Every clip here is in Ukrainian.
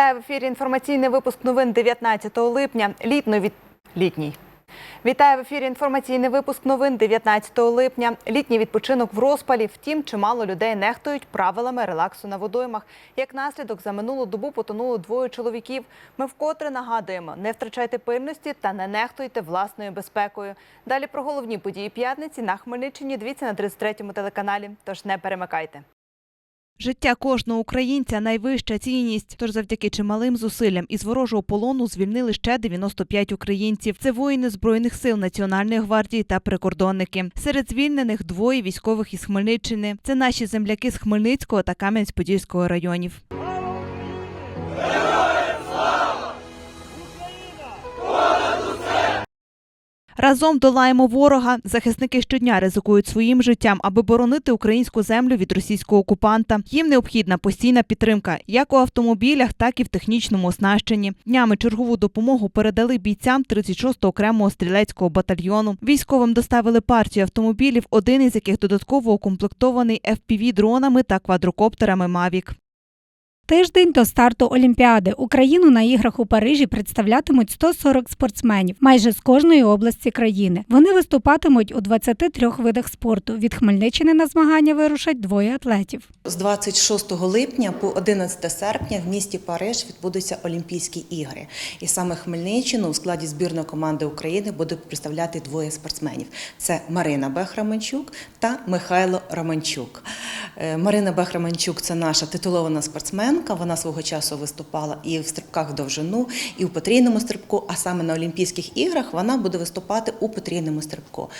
Вітаю в ефірі. Інформаційний випуск новин 19 липня. Літно від літній. Вітаю в ефірі. Інформаційний випуск новин 19 липня. Літній відпочинок в розпалі. Втім, чимало людей нехтують правилами релаксу на водоймах. Як наслідок, за минулу добу потонуло двоє чоловіків. Ми вкотре нагадуємо: не втрачайте пильності та не нехтуйте власною безпекою. Далі про головні події п'ятниці на Хмельниччині. Дивіться на 33-му телеканалі. Тож не перемикайте. Життя кожного українця найвища цінність. Тож завдяки чималим зусиллям із ворожого полону звільнили ще 95 українців. Це воїни збройних сил Національної гвардії та прикордонники. Серед звільнених двоє військових із Хмельниччини. Це наші земляки з Хмельницького та Кам'янець-Подільського районів. Разом долаємо ворога. Захисники щодня ризикують своїм життям, аби боронити українську землю від російського окупанта. Їм необхідна постійна підтримка, як у автомобілях, так і в технічному оснащенні. Днями чергову допомогу передали бійцям 36-го окремого стрілецького батальйону. Військовим доставили партію автомобілів, один із яких додатково укомплектований fpv дронами та квадрокоптерами Мавік. Тиждень до старту Олімпіади Україну на іграх у Парижі представлятимуть 140 спортсменів, майже з кожної області країни. Вони виступатимуть у 23 видах спорту. Від Хмельниччини на змагання вирушать двоє атлетів. З 26 липня по 11 серпня в місті Париж відбудуться Олімпійські ігри. І саме Хмельниччину у складі збірної команди України будуть представляти двоє спортсменів: це Марина Бехраменчук та Михайло Романчук. Е, Марина Бехраменчук це наша титулована спортсменка. Вона свого часу виступала і в стрибках в довжину, і в потрійному стрибку. А саме на Олімпійських іграх вона буде виступати у потрійному стрибку.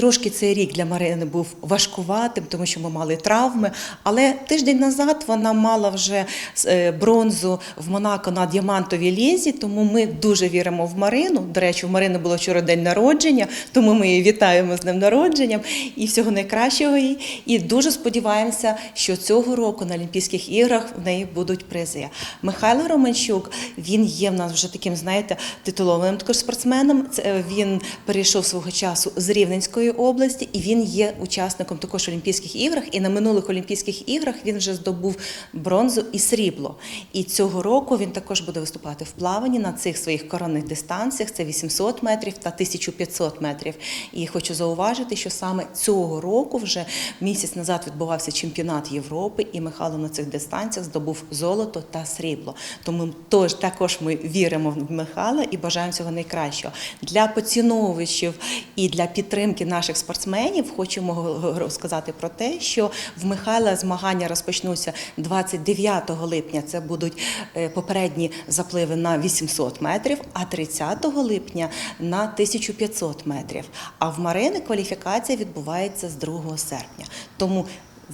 Трошки цей рік для Марини був важкуватим, тому що ми мали травми. Але тиждень назад вона мала вже е, бронзу в Монако на діамантовій лізі, тому ми дуже віримо в Марину. До речі, у Марини було вчора день народження, тому ми її вітаємо з днем народженням і всього найкращого їй. І дуже сподіваємося, що цього року на Олімпійських іграх в неї будуть призи. Михайло Романчук він є в нас вже таким, знаєте, титулованим також спортсменом. Е, він перейшов свого часу з Рівненської області, і він є учасником також Олімпійських іграх. І на минулих Олімпійських іграх він вже здобув бронзу і срібло. І цього року він також буде виступати в плаванні на цих своїх коронних дистанціях. Це 800 метрів та 1500 метрів. І хочу зауважити, що саме цього року, вже місяць назад, відбувався чемпіонат Європи, і Михайло на цих дистанціях здобув золото та срібло. Тому тож також ми віримо в Михайла і бажаємо всього найкращого для поціновувачів і для підтримки наших спортсменів. Хочемо розказати про те, що в Михайла змагання розпочнуться 29 липня. Це будуть е, попередні запливи на 800 метрів, а 30 липня на 1500 метрів. А в Марини кваліфікація відбувається з 2 серпня. Тому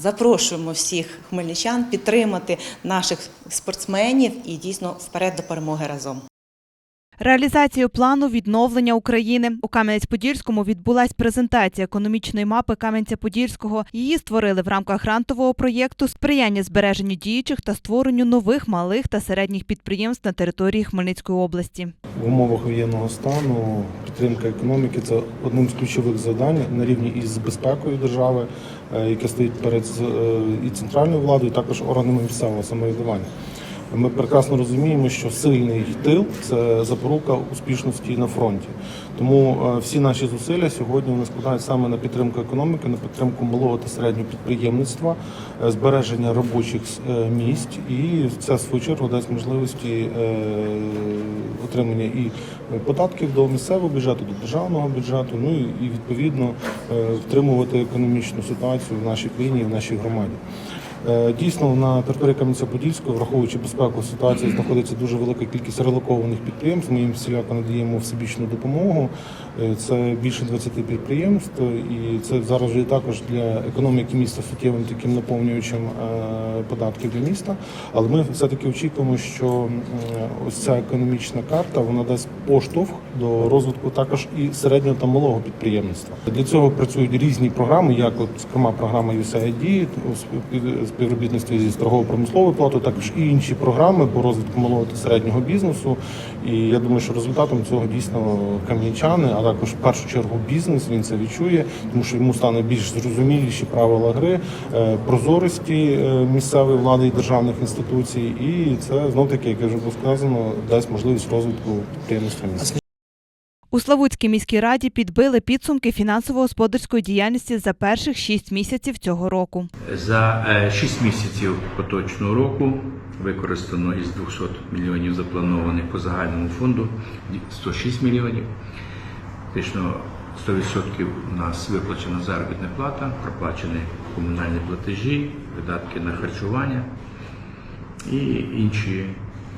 Запрошуємо всіх хмельничан підтримати наших спортсменів і дійсно вперед до перемоги разом. Реалізацією плану відновлення України у Кам'янець-Подільському відбулась презентація економічної мапи Кам'янця-Подільського. Її створили в рамках грантового проєкту сприяння збереженню діючих та створенню нових малих та середніх підприємств на території Хмельницької області. В умовах воєнного стану підтримка економіки це одним з ключових завдань на рівні із безпекою держави, е, яке стоїть перед е, і центральною владою, і також органами місцевого самоврядування. Ми прекрасно розуміємо, що сильний тил це запорука успішності на фронті. Тому е, всі наші зусилля сьогодні вони складають саме на підтримку економіки, на підтримку малого та середнього підприємництва, е, збереження робочих е, місць, і це в свою чергу дасть можливості отримання і податків до місцевого бюджету, до державного бюджету, ну і відповідно втримувати економічну ситуацію в нашій країні і в нашій громаді. Е, Дійсно, на території Кам'янця-Подільського, враховуючи безпеку ситуації, знаходиться дуже велика кількість релокованих підприємств. Ми їм всіляко надаємо всебічну допомогу. Е, Це більше 20 підприємств, і це зараз вже також для економіки міста суттєвим таким наповнюючим е, податків для міста. Але ми все-таки очікуємо, що ось ця економічна карта вона дасть поштовх до розвитку також і середнього та малого підприємництва. Для цього працюють різні програми, як от зокрема програма USAID, співробітництві зі торгово-промисловою платою, також і інші програми по розвитку малого та середнього бізнесу. І я думаю, що результатом цього дійсно кам'янчани, а також в першу чергу бізнес. Він це відчує, тому що йому стане більш зрозуміліші правила гри, е, прозорості е, місцевої влади і державних інституцій. І це знов таки, як вже було сказано, дасть можливість розвитку підприємництва міста. У Славутській міській раді підбили підсумки фінансово-господарської діяльності за перших шість місяців цього року. За 6 місяців поточного року використано із 200 мільйонів запланованих по загальному фонду 106 мільйонів. Фактично 100% у нас виплачена заробітна плата, проплачені комунальні платежі, видатки на харчування і інші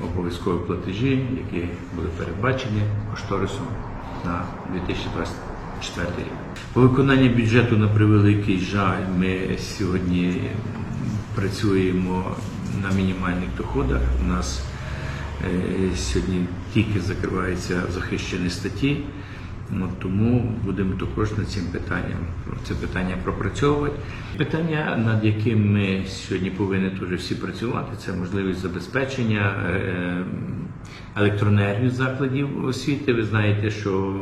обов'язкові платежі, які були передбачені кошторисом на 2024 рік. По виконанню бюджету на превеликий жаль, ми сьогодні працюємо на мінімальних доходах. У нас е, сьогодні тільки закриваються захищені статті. От тому будемо також над цим питанням це питання пропрацьовувати. Питання, над яким ми сьогодні повинні теж всі працювати, це можливість забезпечення е, е, закладів освіти. Ви знаєте, що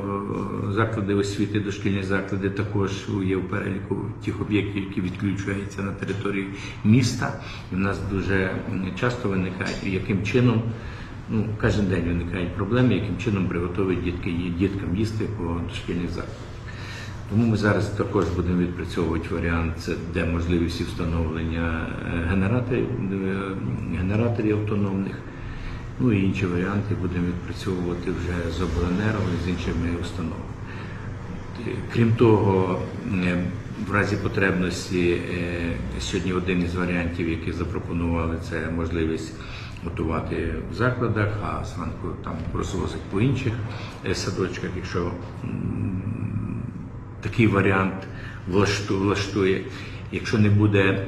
е, заклади освіти, дошкільні заклади також є в переліку тих об'єктів, які відключаються на території міста. І в нас дуже часто виникають, яким чином. Ну, кожен день виникають проблеми, яким чином приготувати дітки, діткам їсти по дошкільних закладах. Тому ми зараз також будемо відпрацьовувати варіант, де можливість встановлення е, генераторів, е, генераторів автономних. Ну і інші варіанти будемо відпрацьовувати вже з обленерго і з іншими установами. Крім того, е, в разі потребності е, сьогодні один із варіантів, які запропонували, це можливість готувати в закладах, а зранку там розвозить по інших е, садочках, якщо такий варіант влаштує. Якщо не буде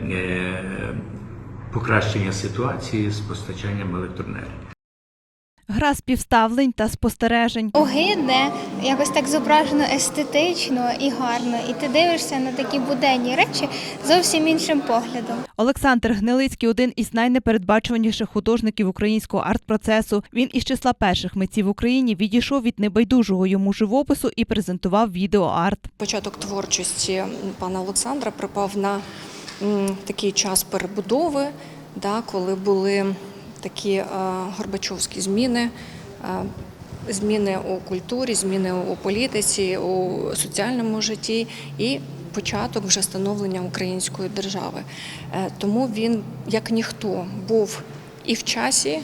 покращення ситуації з постачанням електроенергії. Гра співставлень та спостережень. Огидне, якось так зображено естетично і гарно. І ти дивишся на такі буденні речі зовсім іншим поглядом. Олександр Гнилицький один із найнепередбачуваніших художників українського арт-процесу. Він із числа перших митців в Україні відійшов від небайдужого йому живопису і презентував відеоарт. Початок творчості пана Олександра припав на такий час перебудови, да, коли були такі е, Горбачовські зміни. е, Зміни у культурі, зміни у політиці, у соціальному житті і початок вже становлення української держави. Е, Тому він, як ніхто, був і в часі,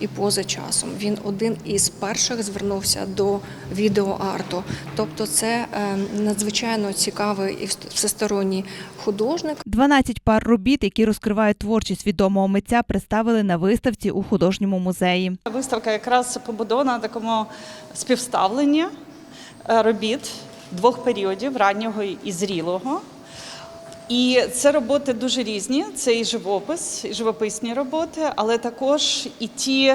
і поза часом. Він один із перших звернувся до відеоарту. Тобто, це е, надзвичайно цікавий і всесторонній художник. 12 пар робіт, які розкривають творчість відомого митця, представили на виставці у художньому музеї. Виставка якраз побудована на такому співставленні е, робіт двох періодів раннього і зрілого. І це роботи дуже різні. Це і живопис, і живописні роботи, але також і ті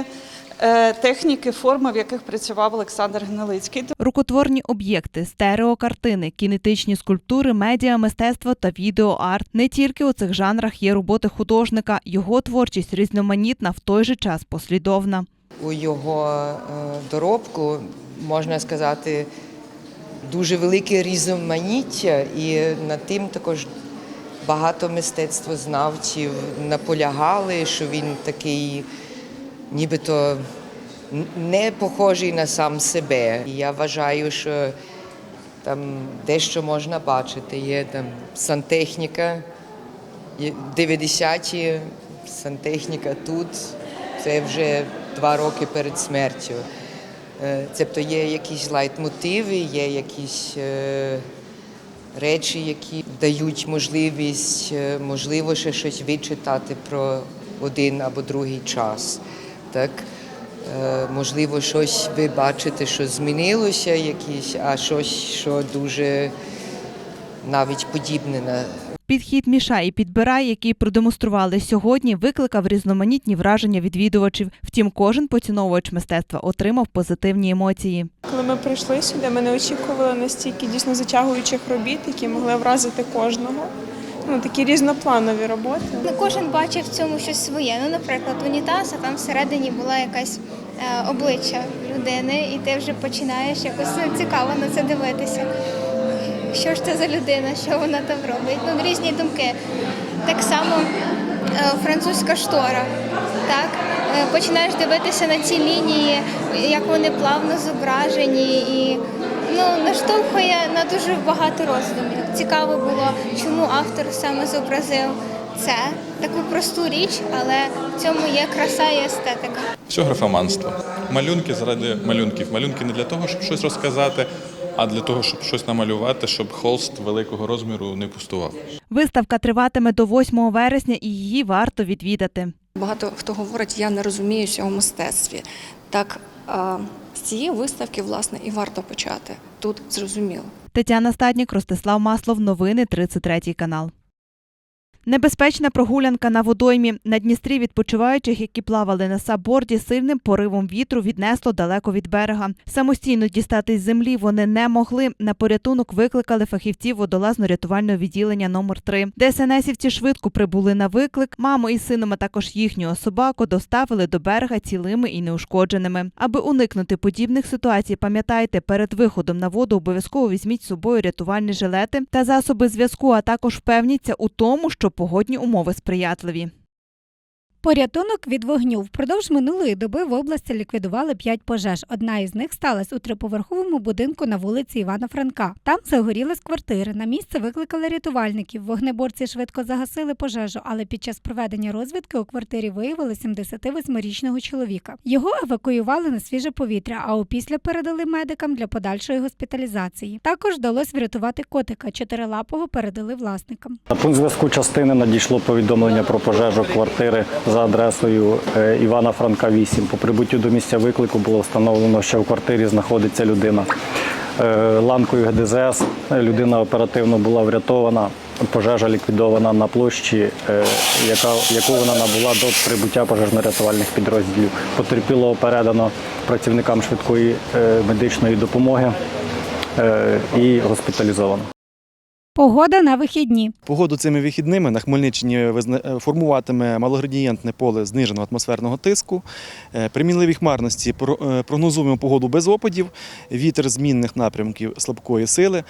е, техніки, форми, в яких працював Олександр Гнилицький. Рукотворні об'єкти, стереокартини, кінетичні скульптури, медіа, мистецтво та відеоарт. Не тільки у цих жанрах є роботи художника, його творчість різноманітна, в той же час послідовна. у його е, доробку, можна сказати, дуже велике різноманіття, і над тим також багато мистецтвознавців наполягали, що він такий, нібито не похожий на сам себе. І я вважаю, що там дещо можна бачити. Є там сантехніка, 90-ті, сантехніка тут. Це вже два роки перед смертю. Тобто є якісь лайтмотиви, є якісь е, речі, які дають можливість, е, можливо, ще щось вичитати про один або другий час. Так? Е, Можливо, щось ви бачите, що змінилося, якісь, а щось, що дуже навіть подібне на Підхід мішай і підбирай, який продемонстрували сьогодні, викликав різноманітні враження відвідувачів. Втім, кожен поціновувач мистецтва отримав позитивні емоції. Коли ми прийшли сюди, ми не очікували настільки дійсно затягуючих робіт, які могли вразити кожного. Ну, такі різнопланові роботи. Ну, Кожен бачив в цьому щось своє. Ну, наприклад, унітаз, а там всередині була якась е, обличчя людини, і ти вже починаєш якось ну, цікаво на це дивитися. Що ж це за людина, що вона там робить? Ну, різні думки. Так само е, французька штора. Так? Е, Починаєш дивитися на ці лінії, як вони плавно зображені, і ну, наштовхує на дуже багато роздумів. Цікаво було, чому автор саме зобразив це, таку просту річ, але в цьому є краса і естетика. Все графоманство. Малюнки заради малюнків. Малюнки не для того, щоб щось розказати, а для того, щоб щось намалювати, щоб холст великого розміру не пустував. Виставка триватиме до 8 вересня і її варто відвідати. Багато хто говорить, я не розуміюся у мистецтві. Так з цієї виставки, власне, і варто почати. Тут зрозуміло. Тетяна Стаднік, Ростислав Маслов. Новини 33 канал. Небезпечна прогулянка на водоймі. На Дністрі відпочиваючих, які плавали на сабборді, сильним поривом вітру віднесло далеко від берега. Самостійно дістатись землі вони не могли. На порятунок викликали фахівців водолазно-рятувального відділення номер 3 ДСНСівці швидко прибули на виклик. Маму із сином, а також їхнього собаку доставили до берега цілими і неушкодженими. Аби уникнути подібних ситуацій, пам'ятайте, перед виходом на воду обов'язково візьміть з собою рятувальні жилети та засоби зв'язку, а також впевніться у тому, що погодні умови сприятливі. Порятунок від вогню впродовж минулої доби в області ліквідували п'ять пожеж. Одна із них сталася у триповерховому будинку на вулиці Івана Франка. Там загорілись квартири. На місце викликали рятувальників. Вогнеборці швидко загасили пожежу, але під час проведення розвідки у квартирі виявили 78-річного чоловіка. Його евакуювали на свіже повітря, а опісля передали медикам для подальшої госпіталізації. Також вдалося врятувати котика. Чотирилапого передали власникам. На пункт зв'язку частини надійшло повідомлення про пожежу квартири за адресою е, Івана Франка 8. По прибуттю до місця виклику було встановлено, що в квартирі знаходиться людина. Е, Ланкою ГДЗС людина оперативно була врятована. Пожежа ліквідована на площі, е, яка, яку вона набула до прибуття пожежно-рятувальних підрозділів. Потерпілого передано працівникам швидкої медичної допомоги і госпіталізовано. Погода на вихідні. Погоду цими вихідними на Хмельниччині е, формуватиме малоградієнтне поле зниженого атмосферного тиску. Е, При мінливій хмарності е, прогнозуємо погоду без опадів, вітер змінних напрямків слабкої сили.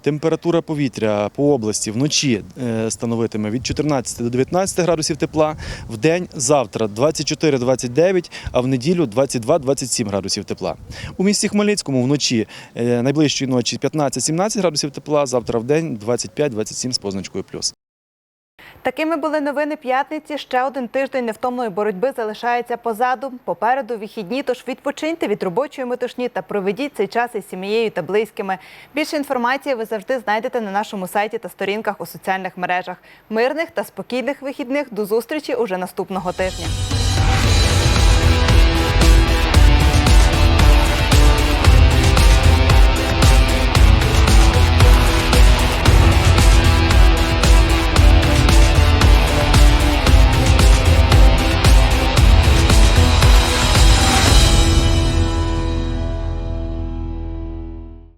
Температура повітря по області вночі становитиме від 14 до 19 градусів тепла, в день завтра 24-29, а в неділю 22-27 градусів тепла. У місті Хмельницькому вночі найближчої ночі 15-17 градусів тепла, завтра в день 25-27 з позначкою плюс. Такими були новини п'ятниці. Ще один тиждень невтомної боротьби залишається позаду. Попереду вихідні, тож відпочиньте від робочої метушні та проведіть цей час із сім'єю та близькими. Більше інформації ви завжди знайдете на нашому сайті та сторінках у соціальних мережах. Мирних та спокійних вихідних до зустрічі уже наступного тижня.